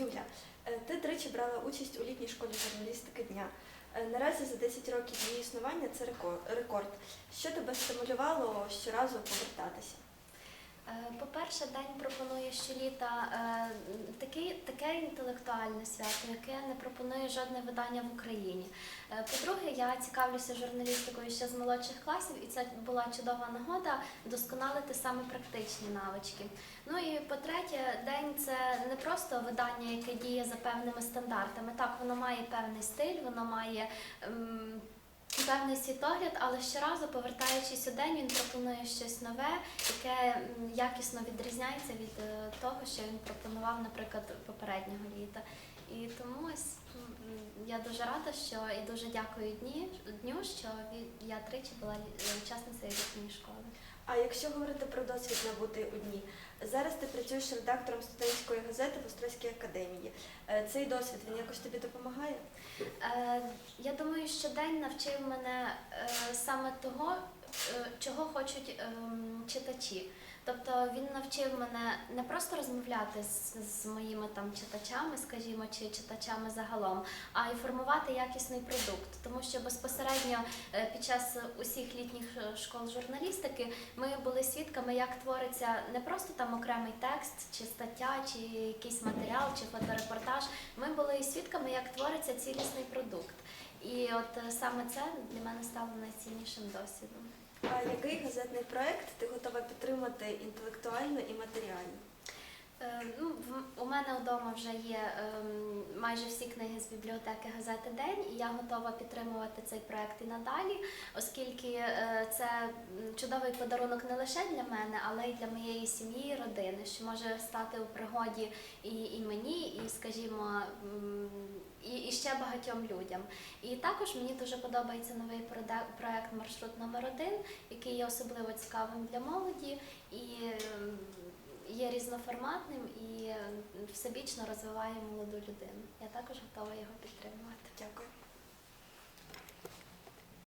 Юля, е, ти тричі брала участь у літній школі журналістики дня. Е, Наразі за 10 років її існування це реко- рекорд. Що тебе стимулювало щоразу повертатися? Е, По-перше, день пропонує щоліта е, таке, таке інтелектуальне свято, яке не пропонує жодне видання в Україні. Е, По-друге, я цікавлюся журналістикою ще з молодших класів, і це була чудова нагода вдосконалити саме практичні навички. Ну і по-третє, день це не просто видання, яке діє за певними стандартами. Так, воно має певний стиль, воно має. ем, Певний світогляд, але щоразу, повертаючись у день, він пропонує щось нове, яке якісно відрізняється від е, того, що він пропонував, наприклад, попереднього літа. І тому ось я дуже рада, що і дуже дякую дні, дню, що я тричі була е, учасницею літньої школи. А якщо говорити про досвід набутий у дні, зараз ти працюєш редактором студентської газети в Острозькій академії. Е, Цей досвід він якось тобі допомагає? Е, я думаю, що день навчив мене е, саме того, е, чого хочуть ем, читачі. Тобто він навчив мене не просто розмовляти з, з моїми там читачами, скажімо, чи читачами загалом, а й формувати якісний продукт. Тому що безпосередньо е, під час усіх літніх е, школ журналістики ми були свідками, як твориться не просто там окремий текст, чи стаття, чи якийсь матеріал, чи фоторепортаж. Ми були свідками, як твориться цілісний продукт. І от е, саме це для мене стало найціннішим досвідом. А який газетний проект ти готова підтримати інтелектуально і матеріально? Е, Ну, у мене вдома вже є ем, майже всі книги з бібліотеки газети День, і я готова підтримувати цей проект і надалі, оскільки е, це чудовий подарунок не лише для мене, але й для моєї сім'ї і родини, що може стати у пригоді і, і мені, і, скажімо, і, і ще багатьом людям. І також мені дуже подобається новий проект Маршрут номер один, який є особливо цікавим для молоді. І ем, є різноформатним і е, всебічно розвиває молоду людину. Я також готова його.